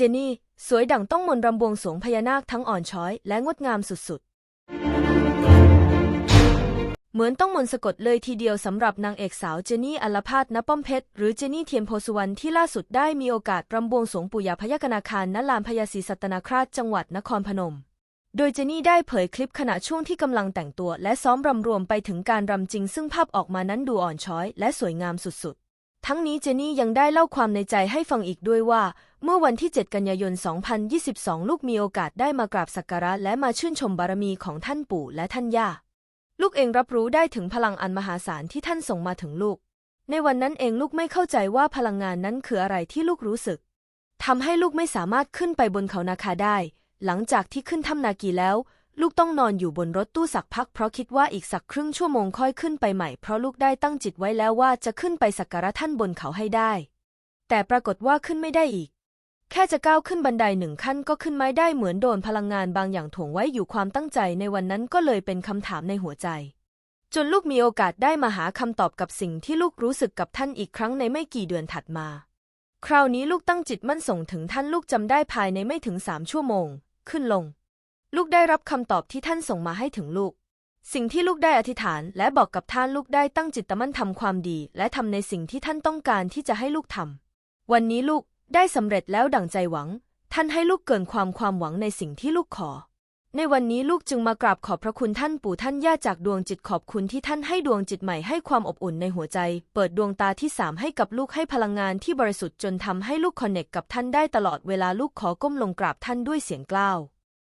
เจนี่ สวยดั่งต้องมนต์รำบวงสวงพญานาคทั้งอ่อนช้อยและงดงามสุดๆ เหมือนต้องมนต์สะกดเลยทีเดียวสำหรับนางเอกสาวเจนี่อัลพาดณป้อมเพชร หรือเจนี่เทียมโพสุวรรณที่ล่าสุดได้มีโอกาสรำบวงสวงปู่ยาพญากนาคารณลานพญาศรีสัตนาคราชจังหวัดนครพนมโดยเจนี่ได้เผยคลิปขณะช่วงที่กำลังแต่งตัว และซ้อมรำรวมไปถึงการรำจริง ซึ่งภาพออกมานั้นดูอ่อนช้อย และสวยงามสุดๆ ทั้งนี้เจนี่ยังได้เล่าความในใจให้ฟังอีกด้วยว่า เมื่อวันที่ 7 กันยายน 2022 ลูกมีโอกาสได้มากราบสักการะและมาชื่นชมบารมีของท่านปู่และท่านย่า ลูกเองรับรู้ได้ถึงพลังอันมหาศาลที่ท่านส่งมาถึงลูก ในวันนั้นเองลูกไม่เข้าใจว่าพลังงานนั้นคืออะไรที่ลูกรู้สึกทำให้ลูกไม่สามารถขึ้นไปบนเขานาคาได้ หลังจากที่ขึ้นถ้ำนากีแล้ว ลูกต้องนอนอยู่บนรถตู้สักพักเพราะคิดว่าอีกสักครึ่งชั่วโมงค่อยขึ้นไปใหม่ เพราะลูกได้ตั้งจิตไว้แล้วว่าจะขึ้นไปสักการะท่านบนเขาให้ได้ แต่ปรากฏว่าขึ้นไม่ได้อีก แค่จะก้าวขึ้นบันไดหนึ่งขั้นก็ขึ้นไม่ได้เหมือนโดนพลังงานบางอย่างถ่วงไว้อยู่ความตั้งใจในวันนั้นก็เลยเป็นคำถามในหัวใจ จนลูกมีโอกาสได้มาหาคำตอบกับสิ่งที่ลูกรู้สึกกับท่านอีกครั้งในไม่กี่เดือนถัดมา คราวนี้ลูกตั้งจิตมั่นส่งถึงท่านลูกจำได้ภายในไม่ถึงสามชั่วโมง ขึ้นลง ลูกได้รับคำตอบที่ท่านส่งมาให้ถึงลูก สิ่งที่ลูกได้อธิษฐาน และบอกกับท่านลูกได้ตั้งจิตมั่นทำความดี และทำในสิ่งที่ท่านต้องการที่จะให้ลูกทำวันนี้ลูกได้สำเร็จแล้วดั่งใจหวัง ท่านให้ลูกเกินความความหวังในสิ่งที่ลูกขอ ในวันนี้ลูกจึงมากราบขอบพระคุณท่านปู่ท่านย่าจากดวงจิตขอบคุณที่ท่านให้ดวงจิตใหม่ให้ความอบอุ่นในหัวใจ เปิดดวงตาที่สามให้กับลูกให้พลังงานที่บริสุทธิ์จนทำให้ลูกคอนเนคกับท่านได้ตลอดเวลาลูกขอก้มลงกราบท่านด้วยเสียงกล้าว